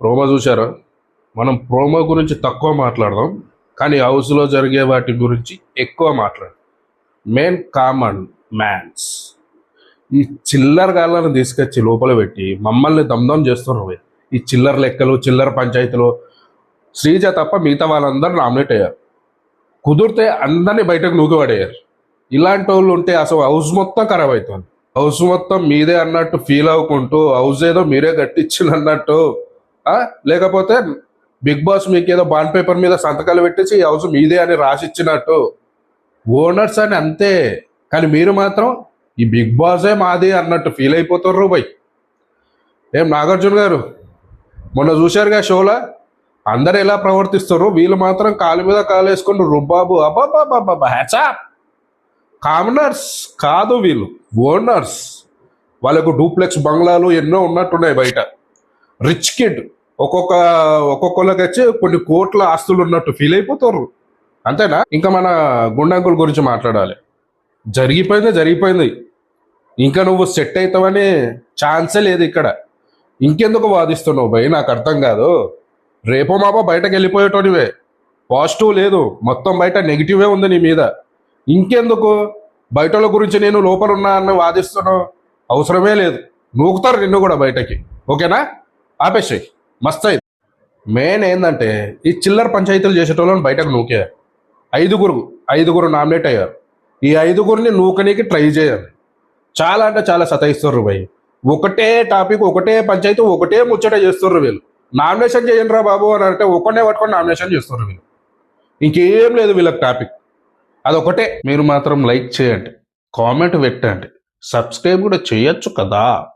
Promo చూసారా మనం promo గురించి తక్కువ మాట్లాడదాం కానీ హౌస్లో జరిగే వాటి గురించి ఎక్కువ మాట్లాడదాం మెయిన్ కామన్ మ్యాన్స్. ఈ చిల్లర గాళ్ళను తీసుకొచ్చి లోపల పెట్టి మమ్మల్ని దమ్దం చేస్తున్నారు ఈ చిల్లర లెక్కలు చిల్లర పంచాయతీలు. శ్రీజ తప్ప మిగతా వాళ్ళందరూ నామినేట్ అయ్యారు. కుదిరితే అందరినీ బయటకు నూకి పడేయారు. ఇలాంటి వాళ్ళు ఉంటే అసలు హౌస్ మొత్తం ఖరాబ్ అవుతుంది. హౌస్ మొత్తం మీదే అన్నట్టు ఫీల్ అవ్వకుంటూ హౌస్ ఏదో మీరే కట్టించిన అన్నట్టు లేకపోతే బిగ్ బాస్ మీకు ఏదో బాండ్ పేపర్ మీద సంతకాలు పెట్టేసి ఈ హౌస్ మీదే అని రాసిచ్చినట్టు. ఓనర్స్ అని అంతే. కానీ మీరు మాత్రం ఈ బిగ్ బాసే మాది అన్నట్టు ఫీల్ అయిపోతారు బై. ఏం నాగార్జున గారు మొన్న చూశారుగా షోలో? అందరు ఎలా ప్రవర్తిస్తారు వీళ్ళు మాత్రం కాలు మీద కాలు వేసుకుని రుబ్బాబు అబ్బాబాబాబా హ్యాట్సాప్ కామనర్స్ కాదు వీళ్ళు ఓనర్స్. వాళ్ళకు డూప్లెక్స్ బంగ్లాలు ఎన్నో ఉన్నట్టున్నాయి బయట. Rich kid. ఒక్కొక్క ఒక్కొక్కళ్ళకి వచ్చి కొన్ని కోట్ల ఆస్తులు ఉన్నట్టు ఫీల్ అయిపోతారు. అంతేనా? ఇంకా మన గుండంకుల గురించి మాట్లాడాలి. జరిగిపోయింది జరిగిపోయింది. ఇంకా నువ్వు సెట్ అవుతావని ఛాన్సే లేదు ఇక్కడ. ఇంకెందుకు వాదిస్తున్నావు భయ్? నాకు అర్థం కాదు. రేపో మాపో బయటకు వెళ్ళిపోయేటోనివే పాజిటివ్ లేదు. మొత్తం బయట నెగిటివే ఉంది నీ మీద. ఇంకెందుకు? బయటల గురించి నేను లోపల ఉన్నా అని వాదిస్తున్నావు. అవసరమే లేదు. నూకుతారు నిన్ను కూడా బయటకి. ఓకేనా? ఆపేసాయి. మస్త్ అయింది మెయిన్ ఏంటంటే ఈ చిల్లర పంచాయతీలు చేసేటోళ్ళని బయటకు నూకే. ఐదుగురు ఐదుగురు నామినేట్ అయ్యారు. ఈ ఐదుగురిని నూకనీకి ట్రై చేయాలి. చాలా అంటే చాలా సతాయిస్తారు భయ్. ఒకటే టాపిక్ ఒకటే పంచాయతీ ఒకటే ముచ్చట చేస్తుర్రు వీళ్ళు. నామినేషన్ చేయండి రా బాబు అని అంటే ఒకటే పట్టుకొని నామినేషన్ చేస్తుర్రు వీళ్ళు. ఇంకేం లేదు వీళ్ళకి టాపిక్. అదొకటే. మీరు మాత్రం లైక్ చేయండి కామెంట్ పెట్టండి. సబ్స్క్రైబ్ కూడా చేయొచ్చు కదా.